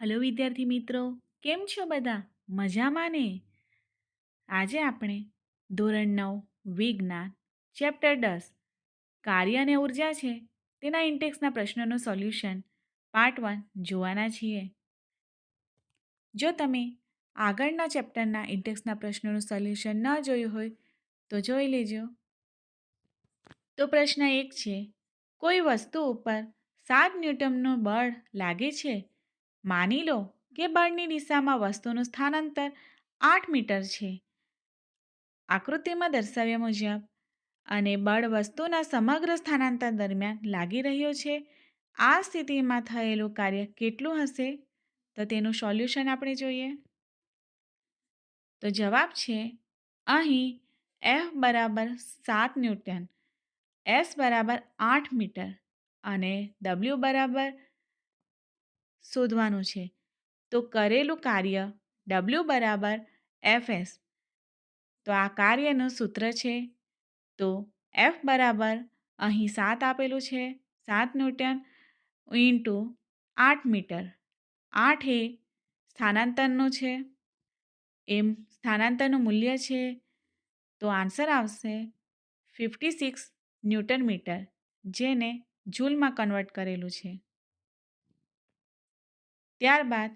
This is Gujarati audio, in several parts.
હલો, વિદ્યાર્થી મિત્રો, કેમ છો બધા? મજામાં ને? આજે આપણે ધોરણ નવ, વિજ્ઞાન, ચેપ્ટર દસ, કાર્ય અને ઊર્જા છે તેના ઇન્ટેક્સના પ્રશ્નોનું સોલ્યુશન પાર્ટ વન જોવાના છીએ. જો તમે આગળના ચેપ્ટરના ઇન્ટેક્સના પ્રશ્નોનું સોલ્યુશન ન જોયું હોય, તો જોઈ લેજો. તો પ્રશ્ન એક છે, કોઈ વસ્તુ ઉપર સાત ન્યૂટનનું બળ લાગે છે? માની લો કે બળની દિશામાં વસ્તુનું સ્થાનાંતર આઠ મીટર છે. આકૃતિમાં દર્શાવ્યા મુજબ, અને બળ વસ્તુના સમગ્ર સ્થાનાંતર દરમિયાન લાગી રહ્યો છે, આ સ્થિતિમાં થયેલું કાર્ય કેટલું હશે? તો તેનું સોલ્યુશન આપણે જોઈએ. તો જવાબ છે, અહીં એફ બરાબર સાત ન્યૂટન એસ બરાબર આઠ મીટર અને ડબલ્યુ બરાબર શોધવાનું છે. તો કરેલું કાર્ય ડબલ્યુ બરાબર એફ એસ તો આ કાર્યનું સૂત્ર છે. તો એફ બરાબર અહીં સાત આપેલું છે. સાત ન્યૂટન ઇન્ટુ આઠ મીટર. આઠ એ સ્થાનાંતરનું છે. એમ સ્થાનાંતરનું મૂલ્ય છે. તો આન્સર આવશે ફિફ્ટી સિક્સ ન્યૂટન મીટર, જેને જૂલમાં કન્વર્ટ કરેલું છે. ત્યારબાદ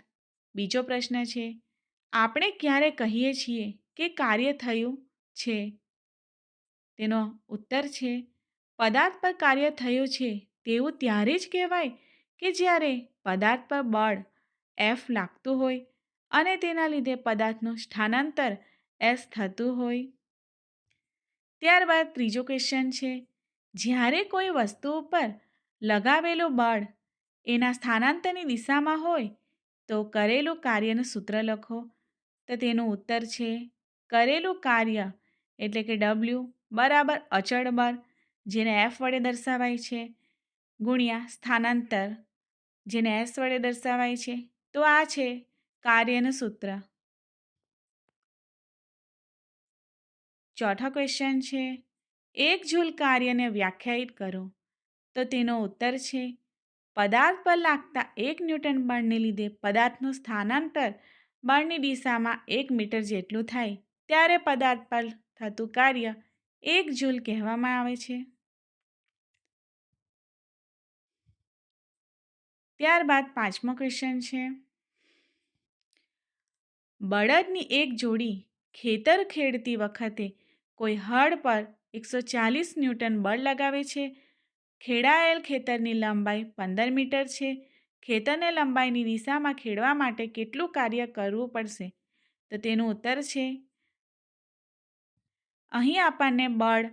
બીજો પ્રશ્ન છે, આપણે ક્યારે કહીએ છીએ કે કાર્ય થયું છે? તેનો ઉત્તર છે, પદાર્થ પર કાર્ય થયું છે તેવું ત્યારે જ કહેવાય કે જ્યારે પદાર્થ પર બળ એફ લાગતું હોય અને તેના લીધે પદાર્થનું સ્થાનાંતર એસ થતું હોય. ત્યારબાદ ત્રીજો ક્વેશ્ચન છે, જ્યારે કોઈ વસ્તુ ઉપર લગાવેલું બળ એના સ્થાનાંતરની દિશામાં હોય, તો કરેલું કાર્યનું સૂત્ર લખો. તો તેનું ઉત્તર છે, કરેલું કાર્ય એટલે કે ડબલ્યુ બરાબર અચળ બળ, જેને એફ વડે દર્શાવાય છે, ગુણ્યા સ્થાનાંતર, જેને એસ વડે દર્શાવાય છે. તો આ છે કાર્યનું સૂત્ર. ચોથો ક્વેશ્ચન છે, એક જૂલ કાર્યને વ્યાખ્યાયિત કરો. તો તેનો ઉત્તર છે પદાર્થ પર લાગતા એક ન્યૂટન બળને લીધે પદાર્થનું સ્થાનાંતર બળની દિશામાં એક મીટર જેટલું થાય, ત્યારે પદાર્થ પર થતું કાર્ય એક જૂલ કહેવામાં આવે છે. ત્યારબાદ પાંચમો ક્વેશ્ચન છે. બળદની એક જોડી ખેતર ખેડતી વખતે કોઈ હળ પર એકસો ચાલીસ ન્યૂટન બળ લગાવે છે ખેડાયેલ ખેતરની લંબાઈ પંદર મીટર છે. ખેતરને લંબાઈની દિશામાં ખેડવા માટે કેટલું કાર્ય કરવું પડશે? તો તેનું ઉત્તર છે. અહીં આપણને બળ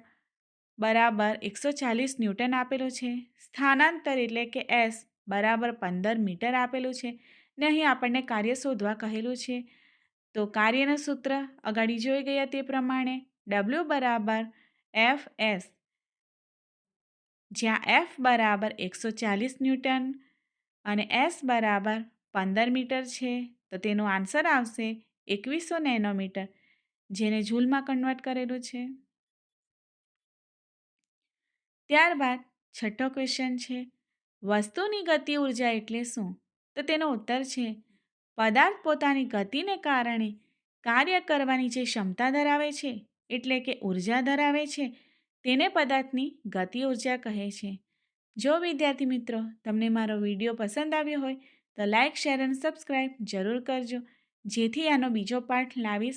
બરાબર એકસો ચાલીસ ન્યૂટન આપેલું છે. સ્થાનાંતર એટલે કે એસ બરાબર પંદર મીટર આપેલું છે. ને અહીં આપણને કાર્ય શોધવા કહેલું છે. તો કાર્યનું સૂત્ર અગાડી જોઈ ગયા તે પ્રમાણે ડબલ્યુ બરાબર એફ એસ જ્યાં એફ બરાબર એકસો ચાલીસ ન્યૂટન અને એસ બરાબર પંદર મીટર છે. તો તેનો આન્સર આવશે એકવીસો નેનોમીટર, જેને જૂલમાં કન્વર્ટ કરેલું છે. ત્યારબાદ છઠ્ઠો ક્વેશ્ચન છે, વસ્તુની ગતિ ઊર્જા એટલે શું? તો તેનો ઉત્તર છે, પદાર્થ પોતાની ગતિને કારણે કાર્ય કરવાની જે ક્ષમતા ધરાવે છે, એટલે કે ઊર્જા ધરાવે છે તેને પદાર્થની ગતિ ઊર્જા કહે છે. જો વિદ્યાર્થી મિત્રો, તમને મારો વીડિયો પસંદ આવ્યો હોય, તો લાઇક શેર અને સબસ્ક્રાઈબ જરૂર કરજો. જેથી આનો બીજો પાઠ લાવીશ.